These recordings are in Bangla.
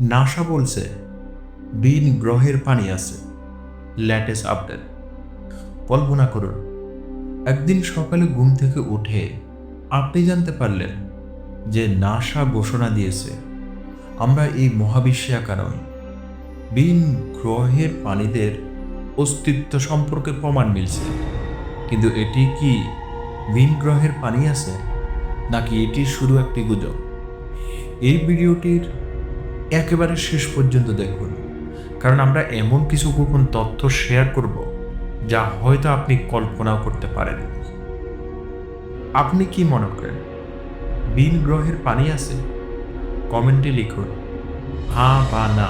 নাসা বলছে, বিন গ্রহের পানি আছে। Latest update. কল্পনা করুন, একদিন সকালে ঘুম থেকে উঠে আপনি জানতে পারলেন যে নাসা ঘোষণা দিয়েছে, আমরা এই মহাবিশ্বে নই। বিন গ্রহের প্রাণীদের অস্তিত্ব সম্পর্কে প্রমাণ মিলছে। কিন্তু এটি কি বিন গ্রহের পানি আছে, নাকি এটি শুধু একটি গুজব? এই ভিডিওটির একেবারে শেষ পর্যন্ত দেখুন। কারণ আমরা এমন কিছু গোপন তথ্য শেয়ার করব, যা হয়তো আপনি কল্পনাও করতে পারেন। আপনি কি মনে করেন, বিন গ্রহের পানি আছে? কমেন্টে লিখুন হ্যাঁ বা না।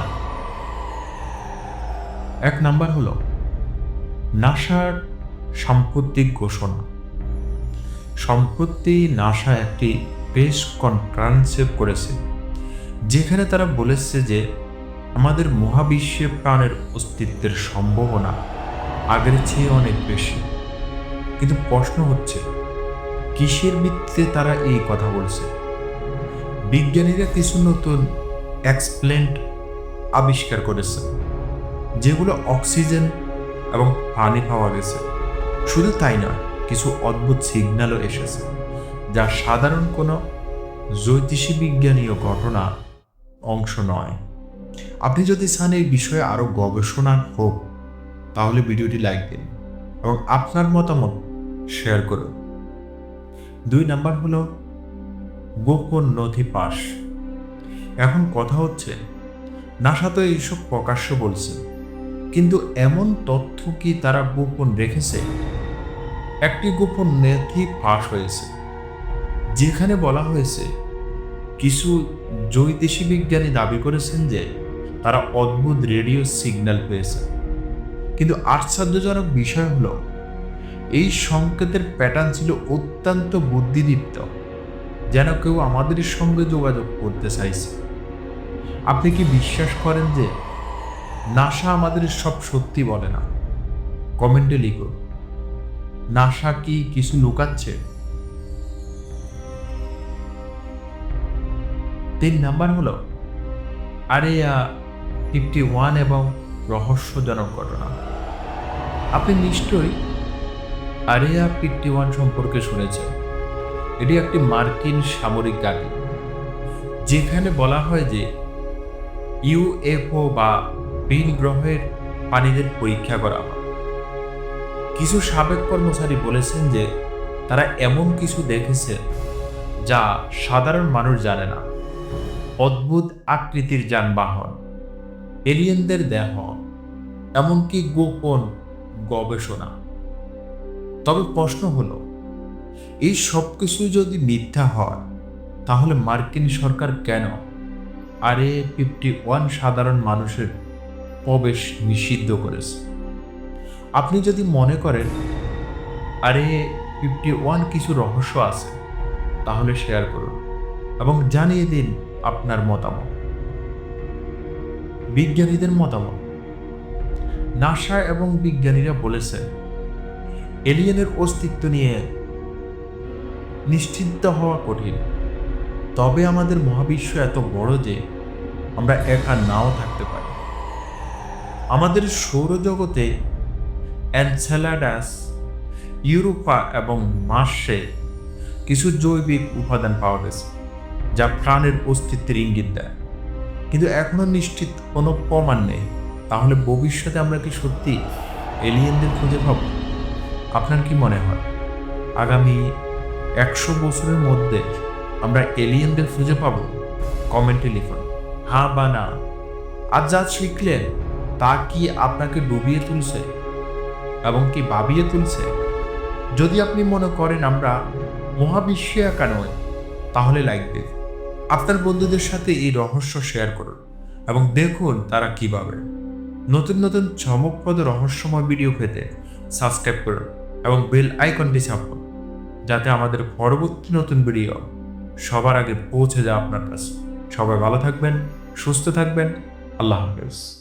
এক নাম্বার হলো, নাসার সাম্প্রতিক ঘোষণা। সম্প্রতি নাসা একটি প্রেস কনফারেন্সে করেছে। যেখানে তারা বলেছে যে আমাদের মহাবিশ্বে প্রাণের অস্তিত্বের সম্ভাবনা আগের চেয়ে অনেক বেশি। কিন্তু প্রশ্ন হচ্ছে, কিসের ভিত্তিতে তারা এই কথা বলছে? বিজ্ঞানীরা কিছু নতুন এক্সপ্লেন্ট আবিষ্কার করেছে, যেগুলো অক্সিজেন এবং পানি পাওয়া গেছে। শুধু তাই নয় কিছু অদ্ভুত সিগন্যালও এসেছে, যা সাধারণ কোনো জ্যোতিষী বিজ্ঞানীয় ঘটনা অংশ নয়। আপনি যদি চান এই বিষয়ে আরও গবেষণা হোক, তাহলে ভিডিওটি লাইক দিন এবং আপনার মতামত শেয়ার করুন। দুই নাম্বার হলো, গোপন নথি পাশ এখন কথা হচ্ছে, নাসা তো এইসব প্রকাশ্য বলছে, কিন্তু এমন তথ্য কি তারা গোপন রেখেছে? একটি গোপন নথি ফাঁস হয়েছে, যেখানে বলা হয়েছে কিছু জ্যোতিষী বিজ্ঞানী দাবি করেছেন যে তারা অদ্ভুত রেডিও সিগন্যাল পেয়েছে। কিন্তু আশ্চর্যজনক বিষয় হলো, এই সংকেতের প্যাটার্ন ছিল অত্যন্ত বুদ্ধিদীপ্ত, যেন কেউ আমাদের সঙ্গে যোগাযোগ করতে চাইছে। আপনি কি বিশ্বাস করেন যে নাসা আমাদের সব সত্যি বলে না? কমেন্টে লিখো নাসা কি কিছু লুকাচ্ছে? তিন নাম্বার হলো আরেয়া ফিফটি ওয়ান এবং রহস্যজনক ঘটনা। আপনি নিশ্চয়ই আরিয়া ফিফটি ওয়ান সম্পর্কে শুনেছেন। এটি একটি মার্কিন সামরিক গাড়ি যেখানে বলা হয় যে ইউএফও বা বিন গ্রহের প্রাণীদের পরীক্ষা করা হয়। কিছু সাবেক কর্মচারী বলেছেন যে তারা এমন কিছু দেখেছে যা সাধারণ মানুষ জানে না। অদ্ভুত আকৃতির যানবাহন, এলিয়েনদের দেহ, এমনকি গোপন গবেষণা। তবে প্রশ্ন হলো, এই সব কিছু যদি মিথ্যা হয়, তাহলে মার্কিন সরকার কেন আরে ফিফটি ওয়ান সাধারণ মানুষের প্রবেশ নিষিদ্ধ করেছে? আপনি যদি মনে করেন আরে ফিফটি ওয়ান কিছু রহস্য আছে, তাহলে শেয়ার করুন এবং জানিয়ে দিন আপনার মতামত? বিজ্ঞানীদের মতামত? নাসা এবং বিজ্ঞানীরা বলেছে এলিয়েনের অস্তিত্ব নিয়ে নিশ্চিন্ত হওয়া কঠিন। তবে আমাদের মহাবিশ্ব এত বড় যে আমরা একা নাও থাকতে পারি। আমাদের সৌরজগতে অ্যানসেলাডাস ইউরোপা এবং মার্সে কিছু জৈবিক উপাদান পাওয়া গেছে। যা প্রাণের অস্তিত্বের ইঙ্গিত দেয়। কিন্তু এখনও নিশ্চিত কোনো প্রমাণ নেই। তাহলে ভবিষ্যতে আমরা কি সত্যি এলিয়েনদের খুঁজে পাব? আপনার কি মনে হয়? আগামী একশো বছরের মধ্যে আমরা এলিয়েনদের খুঁজে পাব? কমেন্টে লিখুন। হ্যাঁ বা না। আর যা শিখলেন, তা কি আপনাকে ডুবিয়ে তুলছে এবং কি ভাবিয়ে তুলছে? যদি আপনি মনে করেন আমরা মহাবিশ্বে একা নয় তাহলে লাইক দিন। আপনার বন্ধুদের সাথে এই রহস্য শেয়ার করুন এবং দেখুন তারা কীভাবে। নতুন নতুন চমকপ্রদ রহস্যময় ভিডিও পেতে সাবস্ক্রাইব করুন এবং বেল আইকনটি চাপুন, যাতে আমাদের পরবর্তী নতুন ভিডিও সবার আগে পৌঁছে যায় আপনার কাছে। সবাই ভালো থাকবেন, সুস্থ থাকবেন, আল্লাহ হাফেজ।